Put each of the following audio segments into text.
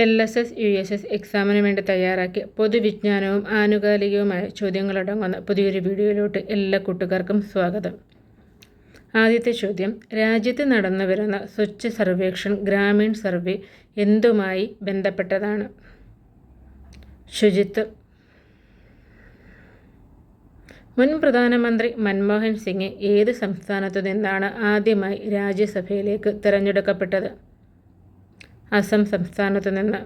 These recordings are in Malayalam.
L S S U S S എക്സാമിന് വേണ്ടി തയ്യാറാക്കിയ പൊതുവിജ്ഞാനവും ആനുകാലികവുമായ ചോദ്യങ്ങളടങ്ങുന്ന പുതിയൊരു വീഡിയോയിലോട്ട് എല്ലാ കൂട്ടുകാർക്കും സ്വാഗതം. ആദ്യത്തെ ചോദ്യം രാജ്യത്ത് നടന്നു വരുന്ന സ്വച്ഛ സർവേക്ഷൺ ഗ്രാമീൺ സർവേ എന്തുമായി ബന്ധപ്പെട്ടതാണ്? ശുചിത്വം. മുൻ പ്രധാനമന്ത്രി മൻമോഹൻ സിംഗ് ഏത് സംസ്ഥാനത്തു നിന്നാണ് ആദ്യമായി രാജ്യസഭയിലേക്ക് തിരഞ്ഞെടുക്കപ്പെട്ടത്? അസം സംസ്ഥാനത്തു നിന്ന്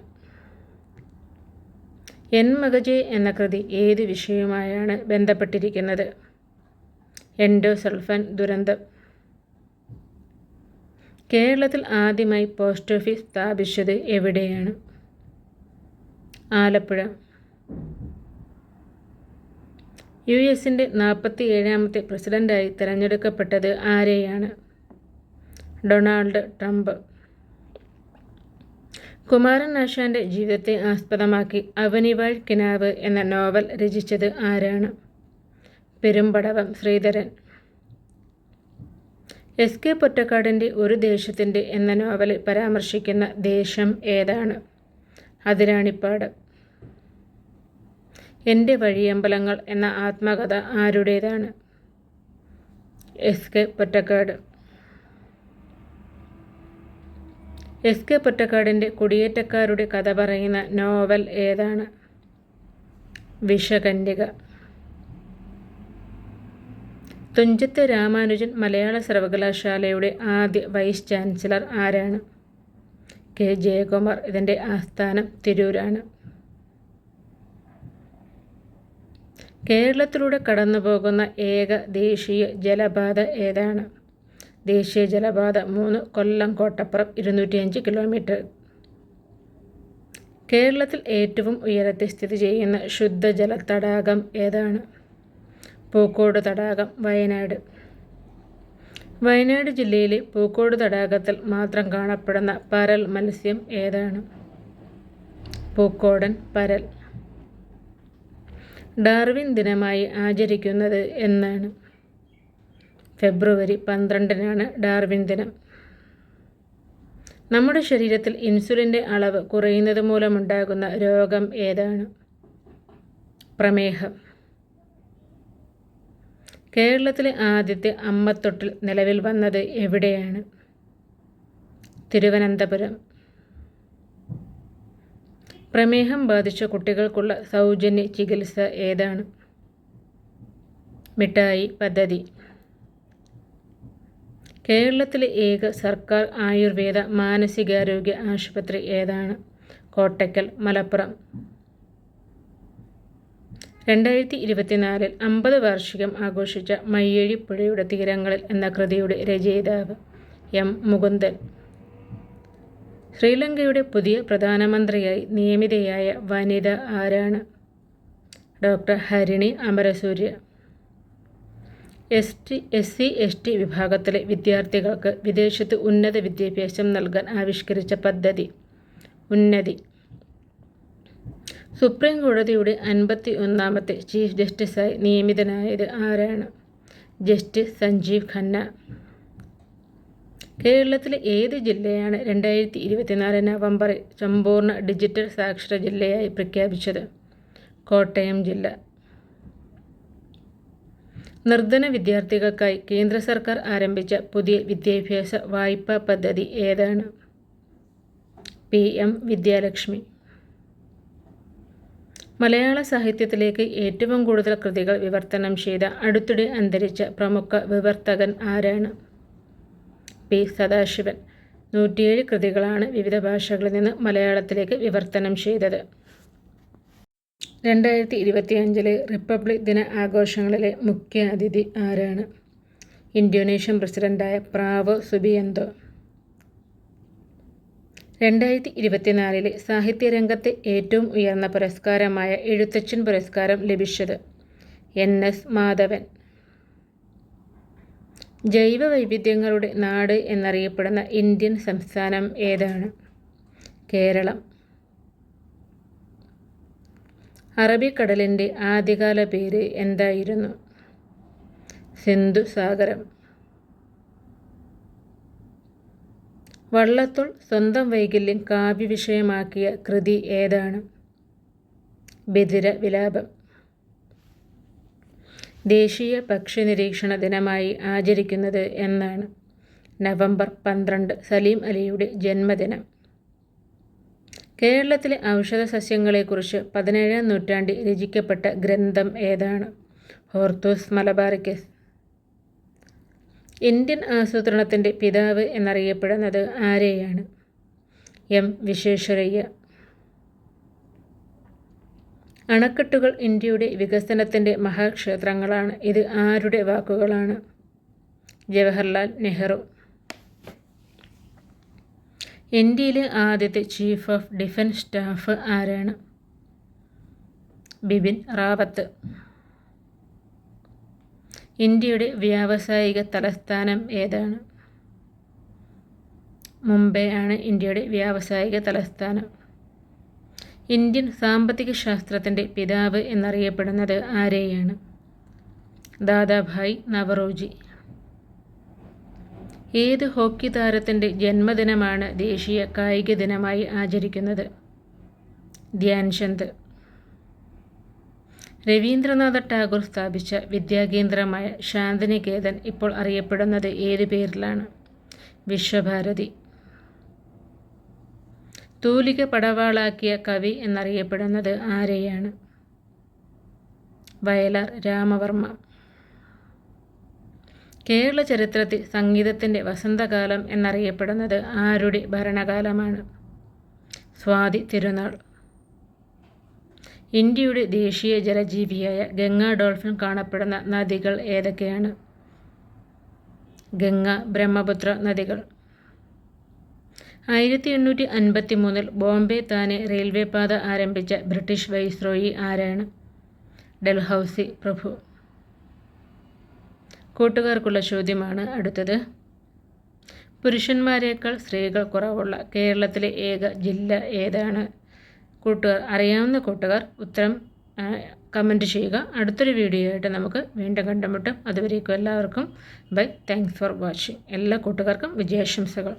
എൻ മഗജി എന്ന കൃതി ഏത് വിഷയവുമായാണ് ബന്ധപ്പെട്ടിരിക്കുന്നത്? എൻഡോസൾഫാൻ ദുരന്തം. കേരളത്തിൽ ആദ്യമായി പോസ്റ്റ് ഓഫീസ് സ്ഥാപിച്ചത് എവിടെയാണ്? ആലപ്പുഴ. യു എസിന്റെ നാൽപ്പത്തി ഏഴാമത്തെ പ്രസിഡന്റായി തിരഞ്ഞെടുക്കപ്പെട്ടത് ആരെയാണ്? Donald Trump. കുമാരൻ നാശാന്റെ ജീവിതത്തെ ആസ്പദമാക്കി അവനിവാഴ് കിനാവ് എന്ന നോവൽ രചിച്ചത് ആരാണ്? പെരുമ്പടവം ശ്രീധരൻ. എസ് കെ പൊറ്റക്കാടിന്റെ ഒരു ദേശത്തിന്റെ എന്ന നോവലിൽ പരാമർശിക്കുന്ന ദേശം ഏതാണ്? അതിരാണിപ്പാട്. എന്റെ വഴിയമ്പലങ്ങൾ എന്ന ആത്മകഥ ആരുടേതാണ്? S K Pottekkatt. S K പൊറ്റക്കാടിന്റെ കുടിയേറ്റക്കാരുടെ കഥ പറയുന്ന നോവൽ ഏതാണ്? വിഷകന്യക തുഞ്ചത്ത് രാമാനുജൻ മലയാള സർവകലാശാലയുടെ ആദ്യ വൈസ് ചാൻസലർ ആരാണ്? കെ. ജയകുമാർ ഇതിന്റെ ആസ്ഥാനം തിരൂരാണ്. കേരളത്തിലൂടെ കടന്നുപോകുന്ന ഏക ദേശീയ ജലപാത ഏതാണ്? ദേശീയ ജലപാത മൂന്ന് കൊല്ലം കോട്ടപ്പുറം ഇരുന്നൂറ്റിയഞ്ച് കിലോമീറ്റർ. കേരളത്തിൽ ഏറ്റവും ഉയരത്തിൽ സ്ഥിതി ചെയ്യുന്ന ശുദ്ധജല തടാകം ഏതാണ്? പൂക്കോട് തടാകം വയനാട്. വയനാട് ജില്ലയിലെ പൂക്കോട് തടാകത്തിൽ മാത്രം കാണപ്പെടുന്ന പരൽ മത്സ്യം ഏതാണ്? പൂക്കോടൻ പരൽ. ഡാർവിൻ ദിനമായി ആചരിക്കുന്നത് എന്നാണ്. ഫെബ്രുവരി പന്ത്രണ്ടിനാണ് ഡാർവിൻ ദിനം. നമ്മുടെ ശരീരത്തിൽ ഇൻസുലിന്റെ അളവ് കുറയുന്നത് മൂലമുണ്ടാകുന്ന രോഗം ഏതാണ്? പ്രമേഹം. കേരളത്തിലെ ആദ്യത്തെ അമ്മത്തൊട്ടിൽ നിലവിൽ വന്നത് എവിടെയാണ്? തിരുവനന്തപുരം. പ്രമേഹം ബാധിച്ച കുട്ടികൾക്കുള്ള സൗജന്യ ചികിത്സ ഏതാണ്? മിഠായി പദ്ധതി. കേരളത്തിലെ ഏക സർക്കാർ ആയുർവേദ മാനസികാരോഗ്യ ആശുപത്രി ഏതാണ്? കോട്ടയ്ക്കൽ മലപ്പുറം. രണ്ടായിരത്തി ഇരുപത്തിനാലിൽ അമ്പത് വാർഷികം ആഘോഷിച്ച മയ്യഴിപ്പുഴയുടെ തീരങ്ങളിൽ എന്ന കൃതിയുടെ രചയിതാവ് എം. മുകുന്ദൻ. ശ്രീലങ്കയുടെ പുതിയ പ്രധാനമന്ത്രിയായി നിയമിതയായ വനിത ആരാണ്? Doctor Harini Amarasuriya. S T S C S T വിഭാഗത്തിലെ വിദ്യാർത്ഥികൾക്ക് വിദേശത്ത് ഉന്നത വിദ്യാഭ്യാസം നൽകാൻ ആവിഷ്കരിച്ച പദ്ധതി. ഉന്നതി. സുപ്രീം കോടതിയുടെ അൻപത്തി ഒന്നാമത്തെ ചീഫ് ജസ്റ്റിസായി നിയമിതനായത് ആരാണ്? ജസ്റ്റിസ് സഞ്ജീവ് ഖന്ന. കേരളത്തിലെ ഏത് ജില്ലയാണ് രണ്ടായിരത്തി ഇരുപത്തിനാല് നവംബറിൽ സമ്പൂർണ ഡിജിറ്റൽ സാക്ഷര ജില്ലയായി പ്രഖ്യാപിച്ചത്? കോട്ടയം ജില്ല. നിർധന വിദ്യാർത്ഥികൾക്കായി കേന്ദ്ര സർക്കാർ ആരംഭിച്ച പുതിയ വിദ്യാഭ്യാസ വായ്പാ പദ്ധതി ഏതാണ്? P M Vidyalakshmi. മലയാള സാഹിത്യത്തിലേക്ക് ഏറ്റവും കൂടുതൽ കൃതികൾ വിവർത്തനം ചെയ്ത അടുത്തിടെ അന്തരിച്ച പ്രമുഖ വിവർത്തകൻ ആരാണ്? പി സദാശിവൻ. നൂറ്റിയേഴ് കൃതികളാണ് വിവിധ ഭാഷകളിൽ നിന്ന് മലയാളത്തിലേക്ക് വിവർത്തനം ചെയ്തത്. രണ്ടായിരത്തി ഇരുപത്തിയഞ്ചിലെ റിപ്പബ്ലിക് ദിന ആഘോഷങ്ങളിലെ മുഖ്യ അതിഥി ആരാണ്? ഇന്തോനേഷ്യൻ പ്രസിഡന്റായ പ്രാവോ സുബിയന്തോ. രണ്ടായിരത്തി ഇരുപത്തിനാലിലെ സാഹിത്യരംഗത്തെ ഏറ്റവും ഉയർന്ന പുരസ്കാരമായ എഴുത്തച്ഛൻ പുരസ്കാരം ലഭിച്ചത് എൻ എസ് മാധവൻ. ജൈവ വൈവിധ്യങ്ങളുടെ നാട് എന്നറിയപ്പെടുന്ന ഇന്ത്യൻ സംസ്ഥാനം ഏതാണ്? കേരളം. അറബിക്കടലിന്റെ ആദ്യകാല പേര് എന്തായിരുന്നു? സിന്ധു സാഗരം. വള്ളത്തോൾ സ്വന്തം വൈകല്യം കാവ്യവിഷയമാക്കിയ കൃതി ഏതാണ്? ബദിര വിലാപം. ദേശീയ പക്ഷി നിരീക്ഷണ ദിനമായി ആചരിക്കുന്നത് എന്നാണ് നവംബർ പന്ത്രണ്ട് സലീം അലിയുടെ ജന്മദിനം. കേരളത്തിലെ ഔഷധ സസ്യങ്ങളെക്കുറിച്ച് പതിനേഴാം നൂറ്റാണ്ടിൽ രചിക്കപ്പെട്ട ഗ്രന്ഥം ഏതാണ്? Hortus Malabaricus. ഇന്ത്യൻ ആസൂത്രണത്തിന്റെ പിതാവ് എന്നറിയപ്പെടുന്നത് ആരെയാണ്? എം. വിശ്വേശ്വരയ്യ. അണക്കെട്ടുകൾ ഇന്ത്യയുടെ വികസനത്തിന്റെ മഹാക്ഷേത്രങ്ങളാണ്. ഇത് ആരുടെ വാക്കുകളാണ്? ജവഹർലാൽ നെഹ്റു. ഇന്ത്യയിലെ ആദ്യത്തെ ചീഫ് ഓഫ് ഡിഫൻസ് സ്റ്റാഫ് ആരാണ്? ബിപിൻ റാവത്ത്. ഇന്ത്യയുടെ വ്യാവസായിക തലസ്ഥാനം ഏതാണ്? മുംബൈ ആണ് ഇന്ത്യയുടെ വ്യാവസായിക തലസ്ഥാനം. ഇന്ത്യൻ സാമ്പത്തിക ശാസ്ത്രത്തിന്റെ പിതാവ് എന്നറിയപ്പെടുന്നത് ആരെയാണ്? ദാദാഭായ് നവറോജി. ഏത് ഹോക്കി താരത്തിന്റെ ജന്മദിനമാണ് ദേശീയ കായിക ദിനമായി ആചരിക്കുന്നത്? ധ്യാൻചന്ദ് രവീന്ദ്രനാഥ ടാഗോർ സ്ഥാപിച്ച വിദ്യാകേന്ദ്രമായ ശാന്തിനികേതൻ ഇപ്പോൾ അറിയപ്പെടുന്നത് ഏത് പേരിലാണ്? വിശ്വഭാരതി. തൂലിക പടവാളാക്കിയ കവി എന്നറിയപ്പെടുന്നത് ആരെയാണ്? വയലാർ രാമവർമ്മ. കേരള ചരിത്രത്തിൽ സംഗീതത്തിന്റെ വസന്തകാലം എന്നറിയപ്പെടുന്നത് ആരുടെ ഭരണകാലമാണ്? സ്വാതി തിരുനാൾ. ഇന്ത്യയുടെ ദേശീയ ജലജീവിയായ ഗംഗാ ഡോൾഫിൻ കാണപ്പെടുന്ന നദികൾ ഏതൊക്കെയാണ്? ഗംഗ ബ്രഹ്മപുത്ര നദികൾ. ആയിരത്തി എണ്ണൂറ്റി അൻപത്തി മൂന്നിൽ ബോംബെ താനെ റെയിൽവേ പാത ആരംഭിച്ച ബ്രിട്ടീഷ് വൈസ്രോയി ആരാണ്? ഡൽഹൌസി പ്രഭു. കൂട്ടുകാർക്കുള്ള ചോദ്യമാണ് അടുത്തത്. പുരുഷന്മാരേക്കാൾ സ്ത്രീകൾ കുറവുള്ള കേരളത്തിലെ ഏക ജില്ല ഏതാണ്? കൂട്ടുകാർ അറിയാവുന്ന കൂട്ടുകാർ ഉത്തരം കമന്റ് ചെയ്യുക. അടുത്തൊരു വീഡിയോ ആയിട്ട് നമുക്ക് വീണ്ടും കണ്ടുമുട്ടും. അതുവരേക്കും എല്ലാവർക്കും ബൈ. താങ്ക്സ് ഫോർ വാച്ചിങ് എല്ലാ കൂട്ടുകാർക്കും വിജയാശംസകൾ.